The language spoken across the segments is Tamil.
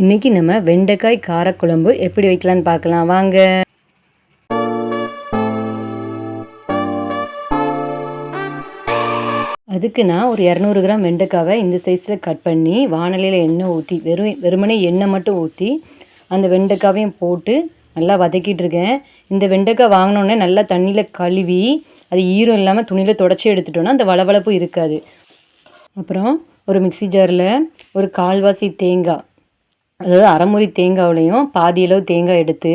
இன்றைக்கி நம்ம வெண்டைக்காய் காரக்குழம்பு எப்படி வைக்கலான்னு பார்க்கலாம். வாங்க. அதுக்கு நான் ஒரு இரநூறு கிராம் வெண்டைக்காவை இந்த சைஸில் கட் பண்ணி வானலியில் எண்ணெய் ஊற்றி வெறும் வெறுமனே எண்ணெய் மட்டும் ஊற்றி அந்த வெண்டைக்காவையும் போட்டு நல்லா வதக்கிட்டு இருக்கேன். இந்த வெண்டைக்காய் வாங்கினோடனே நல்லா தண்ணியில் கழுவி அது ஈரம் இல்லாமல் துணியில் தொடச்சி எடுத்துட்டோன்னா அந்த வளவளப்பு இருக்காது. அப்புறம் ஒரு மிக்சி ஜாரில் ஒரு கால்வாசி தேங்காய் அதாவது அரைமுறி தேங்காவிலையும் பாதி அளவு தேங்காய் எடுத்து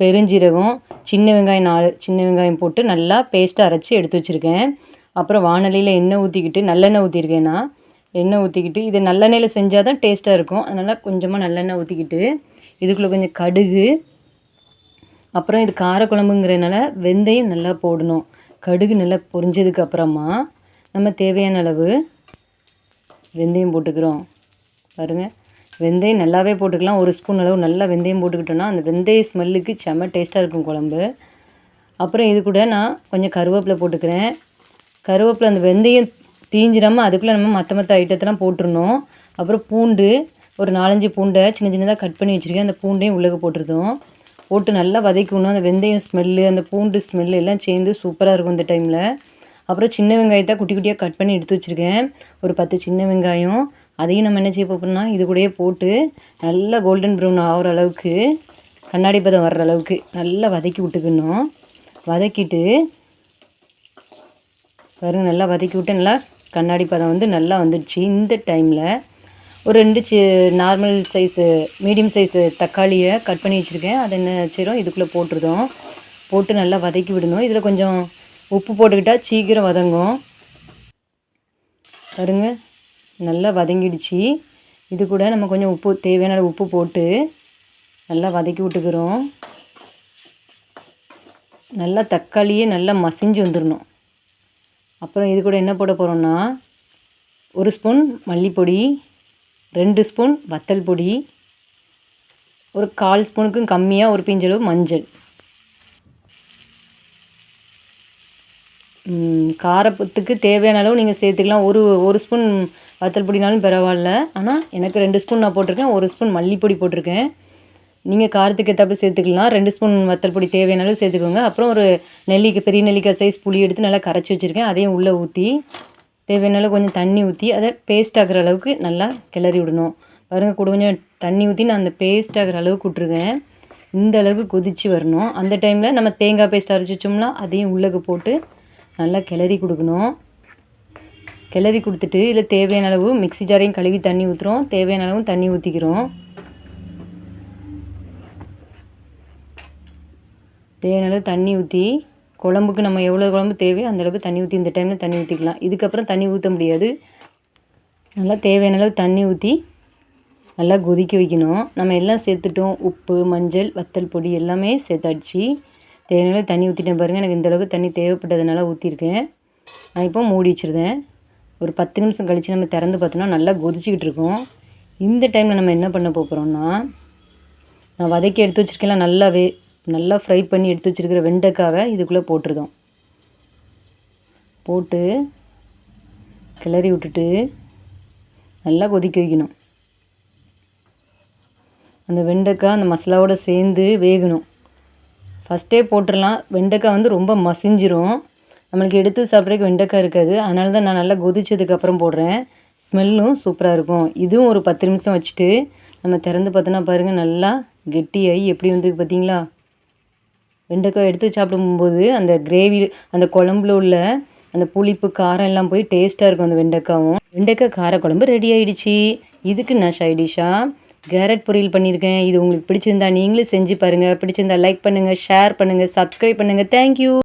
பெருஞ்சீரகம் சின்ன வெங்காயம் நாலு சின்ன வெங்காயம் போட்டு நல்லா பேஸ்ட்டாக அரைச்சி எடுத்து வச்சுருக்கேன். அப்புறம் வானலியில் எண்ணெய் ஊற்றிக்கிட்டு நல்லெண்ணெய் ஊற்றிருக்கேன் நான். எண்ணெய் ஊற்றிக்கிட்டு இது நல்லெண்ணெயில் செஞ்சால் தான் டேஸ்ட்டாக இருக்கும். அதனால் கொஞ்சமாக நல்லெண்ணெய் ஊற்றிக்கிட்டு இதுக்குள்ளே கொஞ்சம் கடுகு அப்புறம் இது காரக்குழம்புங்கிறதுனால வெந்தயம் நல்லா போடணும். கடுகு நல்லா பொரிஞ்சதுக்கு அப்புறமா நம்ம தேவையான அளவு வெந்தயம் போட்டுக்கிறோம். பாருங்கள் வெந்தயம் நல்லாவே போட்டுக்கலாம். ஒரு ஸ்பூன் அளவு நல்லா வெந்தயம் போட்டுக்கிட்டோன்னா அந்த வெந்தய ஸ்மெல்லுக்கு செம்ம டேஸ்ட்டாக இருக்கும் குழம்பு. அப்புறம் இது கூட நான் கொஞ்சம் கருவேப்பிலை போட்டுக்கிறேன். கருவேப்பிலை அந்த வெந்தயம் தீஞ்சிடாமல் அதுக்குள்ளே நம்ம மற்ற மற்ற ஐட்டத்தெல்லாம் போட்டுருணும் அப்புறம் பூண்டு ஒரு நாலஞ்சு பூண்டை சின்ன சின்னதாக கட் பண்ணி வச்சுருக்கேன். அந்த பூண்டையும் உள்ளக போட்டுருதோம் போட்டு நல்லா வதக்கணும். அந்த வெந்தயம் ஸ்மெல்லு அந்த பூண்டு ஸ்மெல்லு எல்லாம் சேர்ந்து சூப்பராக இருக்கும் இந்த டைமில். அப்புறம் சின்ன வெங்காயத்தை குட்டி குட்டியாக கட் பண்ணி எடுத்து வச்சுருக்கேன். ஒரு பத்து சின்ன வெங்காயம் அதையும் நம்ம என்ன செய்ய போகிறோம்னா இது கூடயே போட்டு நல்லா கோல்டன் ப்ரௌன் ஆகிற அளவுக்கு கண்ணாடி பதம் வர்ற அளவுக்கு நல்லா வதக்கி விட்டுக்கணும். வதக்கிட்டு பாருங்கள் நல்லா வதக்கி விட்டு நல்லா கண்ணாடி பதம் வந்து நல்லா வந்துடுச்சு இந்த டைமில் ஒரு ரெண்டு சி நார்மல் சைஸு மீடியம் சைஸு தக்காளியை கட் பண்ணி வச்சுருக்கேன். அதை என்ன செய்கிறோம் இதுக்குள்ளே போட்டுருதோம். போட்டு நல்லா வதக்கி விடணும். இதில் கொஞ்சம் உப்பு போட்டுக்கிட்டால் சீக்கிரம் வதங்கும். பாருங்கள் நல்லா வதங்கிடுச்சு. இது கூட நம்ம கொஞ்சம் உப்பு தேவையான உப்பு போட்டு நல்லா வதக்கி விட்டுக்கிறோம். நல்லா தக்காளியே நல்லா மசிஞ்சு வந்துடணும் அப்புறம் இது கூட என்ன போட போகிறோன்னா ஒரு ஸ்பூன் மல்லிப்பொடி ரெண்டு ஸ்பூன் வத்தல் பொடி ஒரு கால் ஸ்பூனுக்கும் கம்மியாக ஒரு பிஞ்சளவு மஞ்சள். காரத்துக்கு தேவையான அளவு நீங்கள் சேர்த்துக்கலாம். ஒரு ஒரு ஸ்பூன் வத்தல் பொடினாலும் பரவாயில்ல. ஆனால் எனக்கு ரெண்டு ஸ்பூன் நான் போட்டிருக்கேன். ஒரு ஸ்பூன் மல்லிப்பொடி போட்டிருக்கேன். நீங்கள் காரத்துக்கு ஏற்றாப்புல சேர்த்துக்கலாம். ரெண்டு ஸ்பூன் வத்தல் பொடி தேவையான அளவு சேர்த்துக்கோங்க. அப்புறம் ஒரு நெல்லிக்காய் பெரிய நெல்லிக்காய் சைஸ் புளி எடுத்து நல்லா கரைச்சி வச்சுருக்கேன். அதையும் உள்ளே ஊற்றி தேவையான அளவு கொஞ்சம் தண்ணி ஊற்றி அதை பேஸ்ட் ஆகிற அளவுக்கு நல்லா கிளறி விடணும். பாருங்கள் கூட கொஞ்சம் தண்ணி ஊற்றி நான் அந்த பேஸ்ட் ஆகிற அளவுக்கு விட்ருக்கேன் இந்த அளவுக்கு கொதித்து வரணும். அந்த டைமில் நம்ம தேங்காய் பேஸ்ட் அரைச்சி வச்சோம்னா அதையும் உள்ளக்கு போட்டு நல்லா கிளறி கொடுக்கணும். கிளறி கொடுத்துட்டு இதில் தேவையான அளவு மிக்சி ஜாரையும் கழுவி தண்ணி ஊற்றுறோம் தேவையான அளவு தண்ணி ஊற்றிக்கிறோம் தேவையான அளவு தண்ணி ஊற்றி குழம்புக்கு நம்ம எவ்வளோ குழம்பு தேவையோ அந்தளவுக்கு தண்ணி ஊற்றி இந்த டைமில் தண்ணி ஊற்றிக்கலாம் இதுக்கப்புறம் தண்ணி ஊற்ற முடியாது. நல்லா தேவையான அளவு தண்ணி ஊற்றி நல்லா கொதிக்க வைக்கணும். நம்ம எல்லாம் சேர்த்துட்டோம். உப்பு மஞ்சள் வத்தல் பொடி எல்லாமே சேர்த்தாச்சு. தேவையான தண்ணி ஊற்றிட்டேன் பாருங்கள் எனக்கு இந்தளவுக்கு தண்ணி தேவைப்பட்டதுனால ஊற்றிருக்கேன் நான் இப்போ மூடி வச்சுருந்தேன். ஒரு பத்து நிமிஷம் கழித்து நம்ம திறந்து பார்த்தோன்னா நல்லா கொதிச்சிக்கிட்டு இருக்கோம். இந்த டைமில் நம்ம என்ன பண்ண போகிறோம்னா நான் வதக்கி எடுத்து வச்சுருக்கேன் நல்லாவே நல்லா ஃப்ரை பண்ணி எடுத்து வச்சுருக்கிற வெண்டைக்காவை இதுக்குள்ளே போட்டுருதோம். போட்டு கிளறி விட்டுட்டு நல்லா கொதிக்க வைக்கணும். அந்த வெண்டைக்காய் அந்த மசாலாவோடு சேர்ந்து வேகணும். ஃபஸ்ட்டே போட்டுடலாம். வெண்டைக்காய் வந்து ரொம்ப மசிஞ்சிரும். நம்மளுக்கு எடுத்து சாப்பிட்றதுக்கு வெண்டைக்காய் இருக்காது. அதனால தான் நான் நல்லா கொதிச்சதுக்கப்புறம் போடுறேன். ஸ்மெல்லும் சூப்பராக இருக்கும். இதுவும் ஒரு பத்து நிமிஷம் வச்சுட்டு நம்ம திறந்து பார்த்தோன்னா பாருங்கள் நல்லா கெட்டியாகி எப்படி வந்துருக்கு பார்த்தீங்களா? வெண்டைக்காய் எடுத்து சாப்பிடும்போது அந்த கிரேவி அந்த குழம்புல உள்ள அந்த புளிப்பு காரம் எல்லாம் போய் டேஸ்ட்டாக இருக்கும் அந்த வெண்டைக்காவும். வெண்டைக்காய் கார குழம்பு ரெடி ஆகிடுச்சி இதுக்கு நான் ஷைடிஷாக கேரட் பொரியல் பண்ணியிருக்கேன். இது உங்களுக்கு பிடிச்சிருந்தா நீங்களும் செஞ்சு பாருங்கள் பிடிச்சிருந்தா லைக் பண்ணுங்கள் ஷேர் பண்ணுங்கள் சப்ஸ்கிரைப் பண்ணுங்கள் தேங்க்யூ